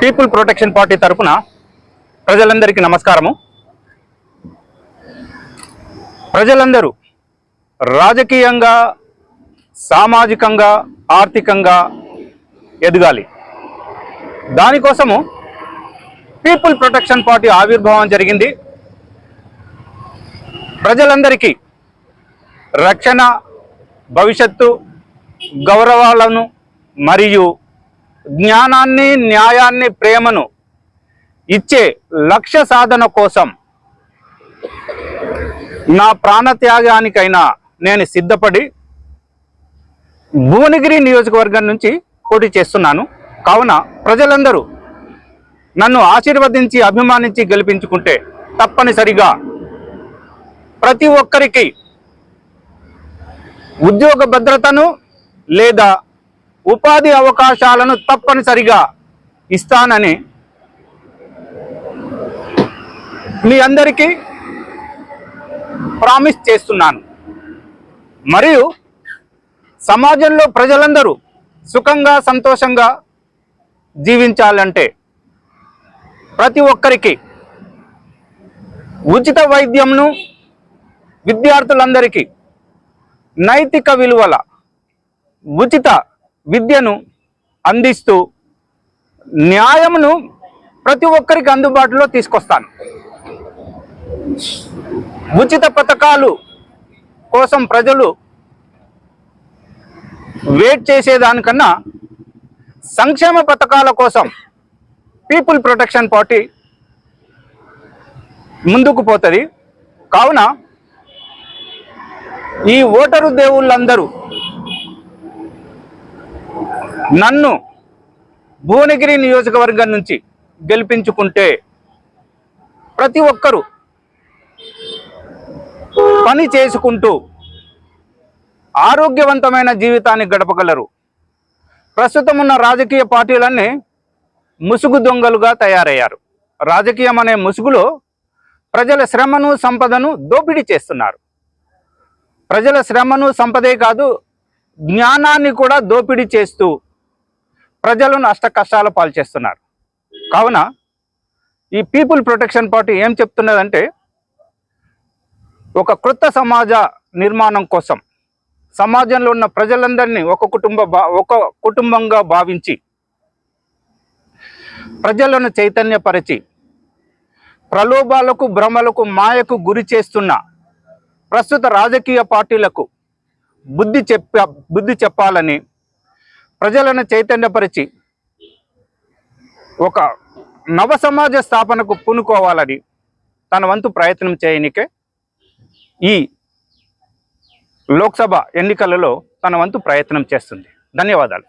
People protection party తరఫున ప్రజలందరికీ నమస్కారము. ప్రజలందరూ రాజకీయంగా సామాజికంగా ఆర్థికంగా ఎదగాలి. దానికోసము పీపుల్ ప్రొటెక్షన్ పార్టీ ఆవిర్భావం జరిగింది. ప్రజలందరికీ రక్షణ భవిష్యత్తు గౌరవాలను మరియు జ్ఞానాన్ని న్యాయాన్ని ప్రేమను ఇచ్చే లక్ష్య సాధన కోసం నా ప్రాణత్యాగానికైనా నేను సిద్ధపడి భువనగిరి నియోజకవర్గం నుంచి పోటీ చేస్తున్నాను. కావున ప్రజలందరూ నన్ను ఆశీర్వదించి అభిమానించి గెలిపించుకుంటే తప్పనిసరిగా ప్రతి ఒక్కరికి ఉద్యోగ భద్రతను లేదా ఉపాధి అవకాశాలను తప్పనిసరిగా ఇస్తానని మీ అందరికీ ప్రామిస్ చేస్తున్నాను. మరియు సమాజంలో ప్రజలందరూ సుఖంగా సంతోషంగా జీవించాలంటే ప్రతి ఒక్కరికి ఉచిత వైద్యంను విద్యార్థులందరికీ నైతిక విలువల ఉచిత విద్యను అందిస్తూ న్యాయమును ప్రతి ఒక్కరికి అందుబాటులో తీసుకొస్తాను. ఉచిత పథకాలు కోసం ప్రజలు వెయిట్ చేసేదానికన్నా సంక్షేమ పథకాల కోసం పీపుల్ ప్రొటెక్షన్ పార్టీ ముందుకు పోతుంది. కావున ఈ ఓటరు దేవుళ్ళందరూ నన్ను భువనగిరి నియోజకవర్గం నుంచి గెలిపించుకుంటే ప్రతి ఒక్కరూ పని చేసుకుంటూ ఆరోగ్యవంతమైన జీవితాన్ని గడపగలరు. ప్రస్తుతం ఉన్న రాజకీయ పార్టీలన్నీ ముసుగు దొంగలుగా తయారయ్యారు. రాజకీయం అనే ముసుగులో ప్రజల శ్రమను సంపదను దోపిడీ చేస్తున్నారు. ప్రజల శ్రమను సంపదే కాదు జ్ఞానాన్ని కూడా దోపిడీ చేస్తూ ప్రజలను నష్ట కష్టాల పాలు చేస్తున్నారు. కావున ఈ పీపుల్ ప్రొటెక్షన్ పార్టీ ఏం చెప్తున్నదంటే ఒక క్రొత్త సమాజ నిర్మాణం కోసం సమాజంలో ఉన్న ప్రజలందరినీ ఒక కుటుంబ భా ఒక కుటుంబంగా భావించి ప్రజలను చైతన్యపరిచి ప్రలోభాలకు భ్రమలకు మాయకు గురి చేస్తున్న ప్రస్తుత రాజకీయ పార్టీలకు బుద్ధి చెప్ప బుద్ధి చెప్పాలని ప్రజలను చైతన్యపరిచి ఒక నవ సమాజ స్థాపనకు పూనుకోవాలని తన వంతు ప్రయత్నం చేయనికే ఈ లోక్సభ ఎన్నికలలో తన వంతు ప్రయత్నం చేస్తుంది. ధన్యవాదాలు.